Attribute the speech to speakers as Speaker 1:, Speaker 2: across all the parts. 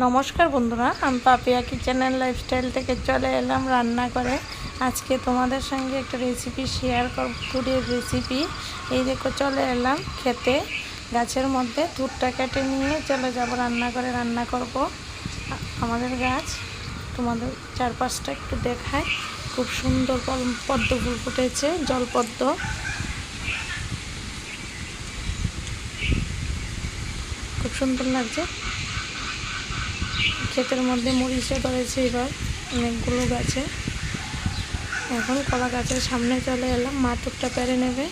Speaker 1: নমস্কার বন্ধুরা, আমি পাপিয়া কিচেনের লাইফস্টাইল থেকে চলে এলাম রান্না করে। আজকে তোমাদের সঙ্গে একটা রেসিপি শেয়ার করব তুরের রেসিপি এই দেখো, চলে এলাম খেতে। গাছের মধ্যে তুরটা কেটে নিয়ে চলে যাব রান্না করে, রান্না করব। আমাদের গাছ তোমাদের চারপাশটা একটু দেখায়। খুব সুন্দর পদ্ম ফুল ফুটেছে জলপদ্ম খুব সুন্দর লাগছে। ক্ষেতের মধ্যে মরিচে ধরেছে এবার। অনেকগুলো গাছে। এখন কলা গাছের সামনে চলে এলাম মা টুকটা পেরে নেবে।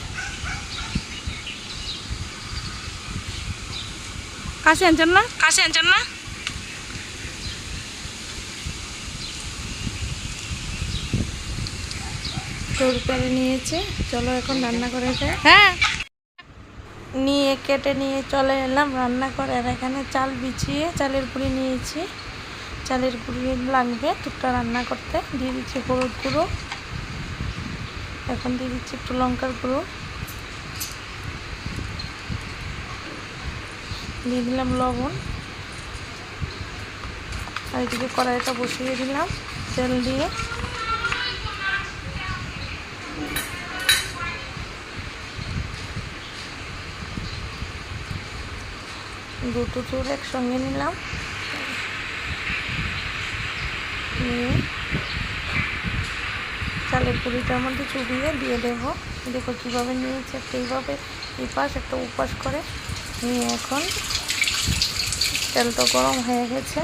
Speaker 1: কাছে আনছেন না? কাছে আনছেন না? তোর পেরে নিয়েছে। চলো এখন রান্না করে খাই। হ্যাঁ। নিয়ে কেটে নিয়ে চলে এলাম রান্না করে আর এখানে চাল বিছিয়ে চালের গুঁড়ি নিয়েছি। চালের গুঁড়ি লাগবে টুকটা রান্না করতে। দিয়ে দিচ্ছি হলুদ গুঁড়ো। এখন দিয়ে দিচ্ছি একটু লঙ্কার গুঁড়ো। দিয়ে দিলাম লবণ। আর এদিকে কড়াইটা বসিয়ে দিলাম তেল দিয়ে। দুটো চুর একসঙ্গে নিলাম। নিয়ে চালের পুরিটার মধ্যে চুবিয়ে দিয়ে দেবো। দেখো কীভাবে নিয়েছে একটা এইভাবে এই একটা উপাস করে নিয়ে এখন তেল তো গরম হয়ে গেছে।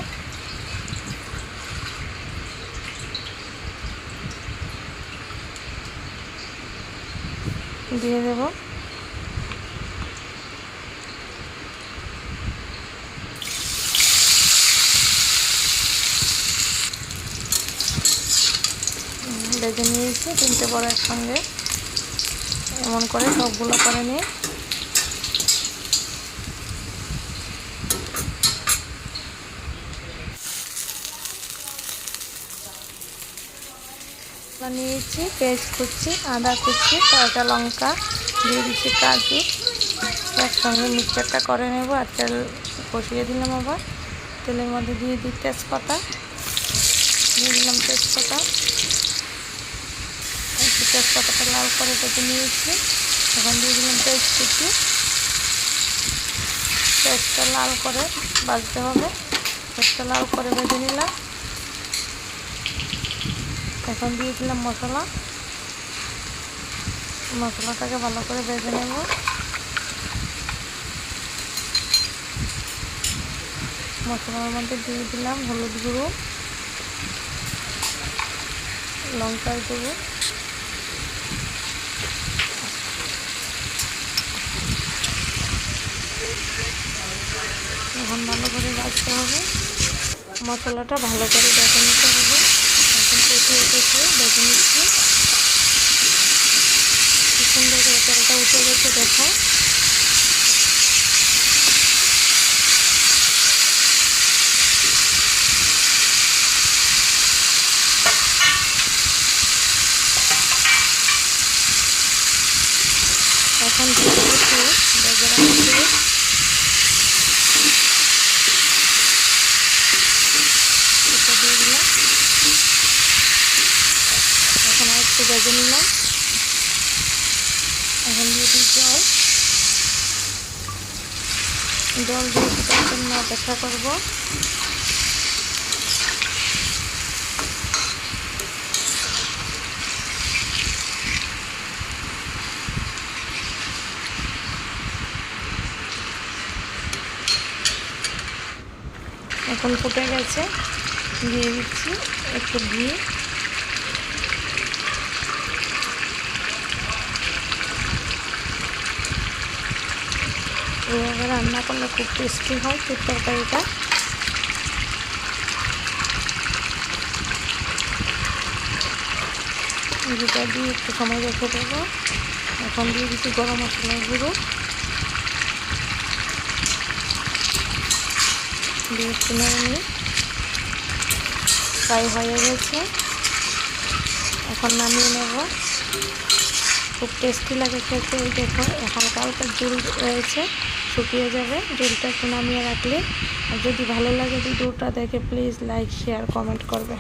Speaker 1: দিয়ে দেবো। বেজে নিয়েছি, তিনটে বড় একসঙ্গে। এমন করে সবগুলো করে নিয়ে নিয়েছি পেঁয়াজ কুচি, আদা কুচি কাঁচা লঙ্কা, দিয়ে দিচ্ছি কাজু। একসঙ্গে মিক্সচারটা করে নেব আর তেল কষিয়ে দিলাম আবার। তেলের মধ্যে দিয়ে দিই তেজপাতা। দিয়ে দিলাম তেজপাতা। তেজপাতাটা লাল করে কেটে নিয়েছি। এখন দিয়ে দিলাম পেঁয়াজ কুচি পেঁয়াজটা লাল করে বাজতে হবে। পেঁয়াজটা লাল করে ভেজে নিলাম। এখন দিয়ে দিলাম মশলা। মশলাটাকে ভালো করে ভেজে নেব। মশলার মধ্যে দিয়ে দিলাম হলুদ গুঁড়ো, লঙ্কার গুঁড়ো। এখন ভালো করে ভাজতে হবে। মশলাটা ভালো করে বেঁচে নিতে হবে। এখন কষিয়ে কষিয়ে বেঁচে নিচ্ছি। সুন্দর করে তেলটা উঠে গেছে, দেখো। এখন এটা দিয়ে দিলাম এখন আর একটু বেজে নিলাম। এখন দিয়ে দিই জল। জল দিয়ে ফুটার জন্য অপেক্ষা করব। এখন ফুটে গেছে। দিয়ে দিচ্ছি একটু ঘি। এভাবে রান্না করলে খুব টেস্টি হয় খুব তরকারিটা। যেটা দিয়ে একটু সময় রেখে দেবো। এখন দিয়ে দিচ্ছি গরম মশলার গুঁড়ো। দিয়ে একটু নিই ফ্রাই হয়ে গেছে। এখন নামিয়ে নেব। খুব টেস্টি লাগে খেতে। এই দেখো হালকা হালকা জুল রয়েছে, শুকিয়ে যাবে। জুলটা একটু নামিয়ে রাখলে। আর যদি ভালো লাগে ভিডিওটা দেখে প্লিজ লাইক শেয়ার কমেন্ট করবে।